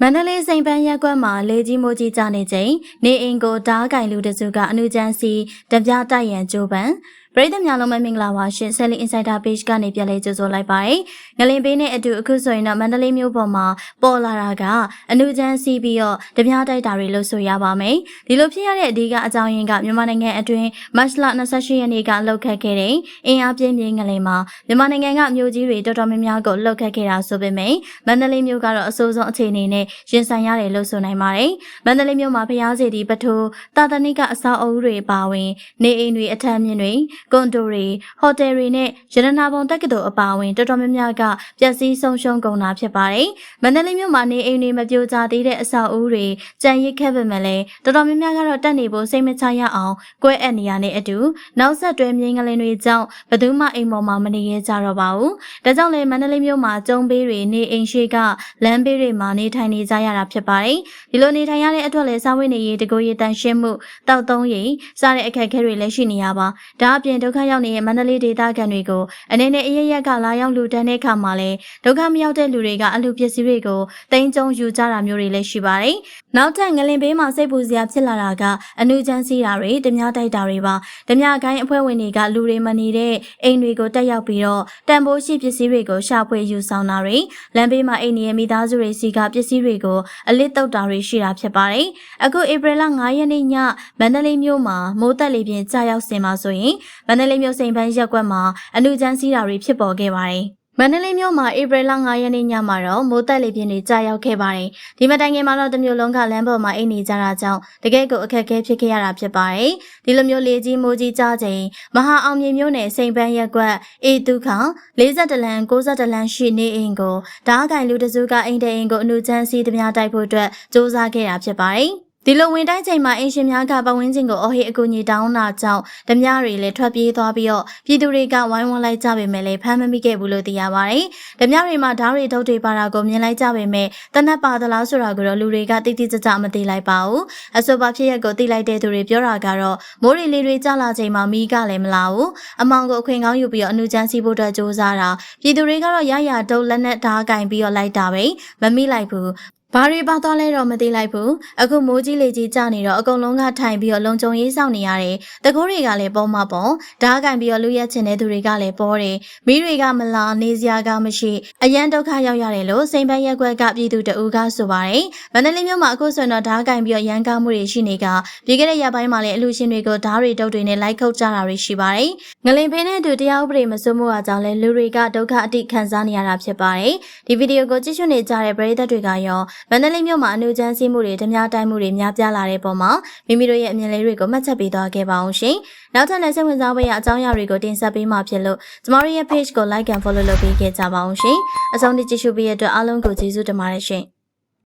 မန္တလေးစိန်ပန်းရက်ကွက်မှာလေကြီးမိုးကြီးကြနေချိန်နေအိမ်ကိုဓားကင်လူတစုကအနုချမ်းစီတပြားတိုက်ရန်ကြိုးပမ်း ပရိသတ်များလုံးမမင်္ဂလာပါရှင် Selling Insider Page ကနေပြန်လဲကြိုဆိုလိုက်ပါတယ်။ငလင်ပေးနဲ့အတူအခုဆိုရင်တော့မန္တလေးမြို့ပေါ်မှာပေါ်လာတာကအနုချမ်းစီပြီးတော့တပြားတိုက်တာတွေလို့ဆိုရပါမယ်။ဒီလိုဖြစ်ရတဲ့အဓိကအကြောင်းရင်းကမြန်မာနိုင်ငံအတွင်းမတ်လ28ရက်နေ့ကလှုပ်ခတ်ခဲ့တဲ့အင်အားပြင်းပြင်းငလင်မှာမြန်မာနိုင်ငံကမြို့ကြီးတွေတော်တော်များများကိုလှုပ်ခတ်ခဲ့တာဆိုပေမဲ့မန္တလေးမြို့ကတော့အဆိုးဆုံးအခြေအနေနဲ့ရင်ဆိုင်ရတယ်လို့ဆိုနိုင်ပါတယ်။မန္တလေးမြို့မှာဖျားစီတီပထိုးတာတနိကအဆောက်အဦတွေပါဝင်နေအိမ်တွေအထက်မြင့်တွေကွန်ဒိုတွေဟိုတယ်တွေနဲ့ရတနာပုံတက္ကသိုလ်အပါအဝင်တော်တော်များများကပျက်စီးဆုံးရှုံးကုန်တာဖြစ်ပါတယ်။မန္တလေးမြို့မှာနေအိမ်တွေမပြိုကျသေးတဲ့အဆောက်အဦတွေကြံရစ်ခဲ့ပေမဲ့လည်းတော်တော်များများကတော့တက်နေဖို့စိတ်မချရအောင်ကွဲအပ်နေရတဲ့အတူနောက်ဆက်တွဲမြင်းကလေးတွေကြောင့်ဘယ်သူမှအိမ်ပေါ်မှာမနေရကြတော့ပါဘူး။ဒါကြောင့်လည်းမန္တလေးမြို့မှာကျုံပေးတွေနေအိမ်ရှိကလမ်းပေးတွေမှာနေထိုင်နေကြရတာဖြစ်ပါတယ်။ဒီလိုနေထိုင်ရတဲ့အတွက်လည်းစာဝတ်နေရေးတကိုယ်ရေးတန်ရှင်းမှုတောက်သုံးရေးစတဲ့အခက်အခဲတွေလည်းရှိနေရပါ။ဒါအပြင်ဒုက္ခရောက်နေတဲ့မန္တလေးဒေသခံတွေကိုအနေနဲ့အရရက်ကလာရောက်လူတန်းတဲ့အခါမှာလည်းဒုက္ခမရောက်တဲ့လူတွေကအလူပစ္စည်းတွေကိုတင်ကြုံယူကြတာမျိုးတွေလည်းရှိပါတယ်။နောက်ထပ်ငလင်ဘေးမှာစိတ်ပူစရာဖြစ်လာတာကအနုချမ်းစီးတာတွေဓမြတိုက်တာတွေပါဓမြကိုင်းအဖွဲ့ဝင်တွေကလူတွေမနေတဲ့အိမ်တွေကိုတက်ရောက်ပြီးတော့တန်ဖိုးရှိပစ္စည်းတွေကိုရှာဖွေယူဆောင်တာတွေလမ်းဘေးမှာအိမ်နေမိသားစုတွေစီကပစ္စည်းတွေကိုအလစ်တုတ်တာတွေရှိတာဖြစ်ပါတယ်။အခုဧပြီလ9ရက်နေ့ညမန္တလေးမြို့မှာမိုးတက်လေပြင်းကြာရောက်စင်မှာဆိုရင်မန္တလေးမြို့စိန်ပန်းရက်ကွက်မှာအနုချမ်းစီးတာတွေဖြစ်ပေါ်ခဲ့ပါတယ်။မန္တလေးမြို့မှာဧပြီလ9ရက်နေ့ညမှာတော့မိုးတက်လေပြင်းတွေကြာရောက်ခဲ့ပါတယ်။ဒီမတိုင်ခင်မှာတော့တမျိုးလုံးကလမ်းပေါ်မှာအိတ်နေကြတာကြောင့်တကယ့်ကိုအခက်အခဲဖြစ်ခဲ့ရတာဖြစ်ပါတယ်။ဒီလိုမျိုးလေကြီးမိုးကြီးကြားချိန်မဟာအောင်မြေမြို့နယ်စိန်ပန်းရက်ကွက်အေဒုခ42လမ်း62လမ်းရှိနေအိမ်ကိုဓားကင်လူတစုကအိမ်တဲ့အိမ်ကိုအနုချမ်းစီးသမျှတိုက်ဖို့အတွက်စ조사ခဲ့တာဖြစ်ပါတယ်။ ဒီလိုဝင်တိုင်းချိန်မှာအင်ရှင်များကပတ်ဝန်းကျင်ကိုအဟိအကူညီတောင်းတာကြောင့်ဓမြတွေလည်းထွက်ပြေးသွားပြီးတော့ပြည်သူတွေကဝိုင်းဝန်းလိုက်ကြပေမဲ့လည်းဖမ်းမမိခဲ့ဘူးလို့သိရပါတယ်။ဓမြတွေမှာဓာတ်တွေထုတ်တွေပါတာကိုမြင်လိုက်ကြပေမဲ့တနက်ပါသလားဆိုတာကိုတော့လူတွေကတိတိကျကျမသိလိုက်ပါဘူး။အဆိုပါဖြစ်ရက်ကိုသိလိုက်တဲ့သူတွေပြောတာကတော့မိုးရီလေးတွေကြလာချိန်မှာမီးကလည်းမလာဘူး။အမောင်ကိုအခွင့်ကောင်းယူပြီးတော့အနုချမ်းစီးဖို့အတွက်စ조사တာပြည်သူတွေကတော့ရရဒုတ်လက်နဲ့ဓာတ်ကင်ပြီးတော့လိုက်တာပဲမမိလိုက်ဘူး ဘာတွေပေါသွားလဲတော့မသိလိုက်ဘူးအခုမိုးကြီးလေကြီးကျနေတော့အကုန်လုံးကထိုင်ပြီးတော့လုံခြုံရေးဆောင်နေရတယ်တကိုးတွေကလည်းပေါ်မှာပေါ့ဓားကန်ပြီးတော့လူရက်ချင်တဲ့သူတွေကလည်းပေါ်တယ်မိတွေကမလာနေစရာကမရှိအရန်ဒုက္ခရောက်ရတယ်လို့စိန်ပန်းရက်ကွက်ကပြည်သူတအူးကဆိုပါတယ်မန္တလေးမြို့မှာအခုဆိုရင်တော့ဓားကန်ပြီးတော့ရန်ကားမှုတွေရှိနေကပြည်ခဲ့တဲ့ရက်ပိုင်းမှာလည်းအလူရှင်တွေကိုဓားတွေတုပ်တွေနဲ့လိုက်ခုတ်ကြတာတွေရှိပါတယ်ငလင်ဖေးနဲ့အတူတရားဥပဒေမစိုးမှုအကြောင်းလဲလူတွေကဒုက္ခအတိခံစားနေရတာဖြစ်ပါတယ်ဒီဗီဒီယိုကိုကြည့်ရှုနေကြတဲ့ပရိသတ်တွေကရောမန္တလေးမြို့မှာအနုချမ်းစီးမှုတွေဓမြတိုင်းမှုတွေများပြားလာတဲ့ပုံမှာမိမိတို့ရဲ့အမြင်လေးတွေကိုမှတ်ချက်ပေးသွားခဲ့ပါအောင်ရှင်။နောက်ထပ်လည်းစိတ်ဝင်စားဖွယ်ရာအကြောင်းအရာတွေကိုတင်ဆက်ပေးမှာဖြစ်လို့ကျမတို့ရဲ့ page ကို like and follow လုပ်ပေးခဲ့ကြပါအောင်ရှင်။အဆုံးထိကြည့်ရှုပေးတဲ့အတွက်အားလုံးကိုကျေးဇူးတင်ပါတယ်ရှင်။